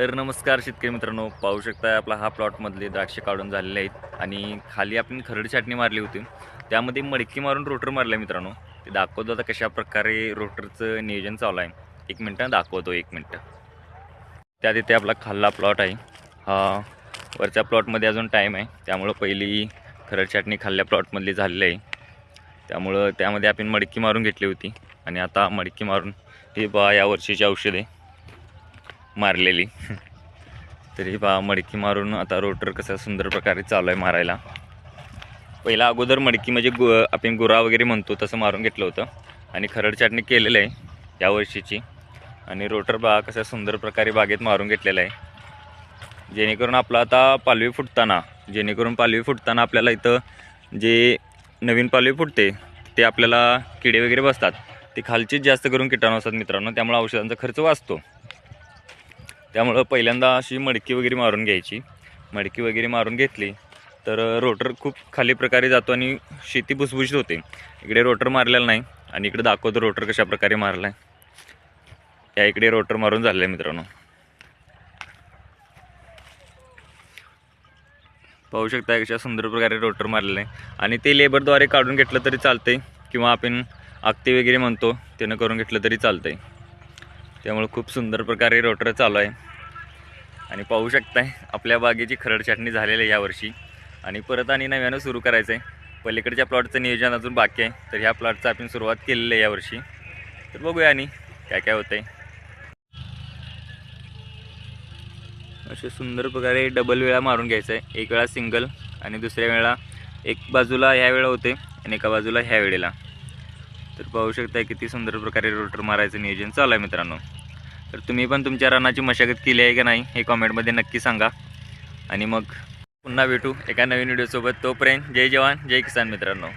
तर नमस्कार शेतकरी मित्रांनो पाहू शकता आपला हा प्लॉटमधले द्राक्षे काढून झालेले आहेत. आणि खाली आपण खरड छाटणी मारली होती. त्यामध्ये मडकी मारून रोटर मारलं आहे मित्रांनो. ते दाखवतो आता कशा प्रकारे रोटरचं नियोजन चालू आहे. एक मिनटं दाखवतो एक मिनटं. त्यात तिथे आपला खाल्ला प्लॉट आहे. हा वरच्या प्लॉटमध्ये अजून टाईम आहे. त्यामुळं पहिली खरड छाटणी खाल्ल्या प्लॉटमधली झालेली आहे. त्यामुळं त्यामध्ये आपण मडकी मारून घेतली होती. आणि आता मडकी मारून हे बा या वर्षीची आहे. मारलेली. तरी बा मडकी मारून आता रोटर कसं सुंदर प्रकारे चालू आहे मारायला. पहिला अगोदर मडकी म्हणजे गु आपण गुरा वगैरे म्हणतो तसं मारून घेतलं होतं. आणि खरड चाटणी केलेलं आहे या वर्षीची. आणि रोटर बा कसा सुंदर प्रकारे बागेत मारून घेतलेला आहे. जेणेकरून आपला आता पालवी फुटताना जेणेकरून पालवी फुटताना आपल्याला इथं जे नवीन पालवी फुटते ते आपल्याला किडे वगैरे बसतात. ते खालचीच जास्त करून किटाणू असतात मित्रांनो त्यामुळे औषधांचा खर्च वाचतो. त्यामुळं पहिल्यांदा अशी मडकी वगैरे मारून घ्यायची. मडकी वगैरे मारून घेतली तर रोटर खूप खाली प्रकारे जातो आणि शेती भुसभुशीत होते. इकडे रोटर मारलेला नाही आणि इकडे दाखवतो रोटर कशा प्रकारे मारला आहे या इकडे रोटर मारून झालेलं आहे मित्रांनो. पाहू शकता कशा सुंदर प्रकारे रोटर मारलेलं. आहे आणि ते लेबरद्वारे काढून घेतलं तरी चालतंय किंवा आपण आगते वगैरे म्हणतो त्यानं करून घेतलं तरी चालतंय. त्यामुळे खूप सुंदर प्रकारे रोटर चालू आहे. आणि पाहू शकताय आपल्या बागेची खरड छाटणी झालेली आहे यावर्षी. आणि परत आणि नव्यानं सुरू करायचं आहे पलीकडच्या प्लॉटचं नियोजन अजून बाकी आहे. तर ह्या प्लॉटचं आपण सुरुवात केलेली आहे यावर्षी. तर बघूया आणि काय काय होतंय. असे सुंदर प्रकारे डबल वेळा मारून घ्यायचं आहे एक वेळा सिंगल आणि दुसऱ्या वेळा एक बाजूला ह्या वेळा होते आणि एका बाजूला ह्या वेळेला. तर पाहू शकता किती सुंदर प्रकारे रोटर मारायचं नियोजन चालू आहे मित्रांनो. तर तुम्ही पण तुमच्या रानाची मशागत केली आहे का नाही हे कॉमेंटमध्ये नक्की सांगा. आणि मग पुन्हा भेटू एका नवीन व्हिडिओसोबत तोपर्यंत जय जवान जय किसान मित्रांनो.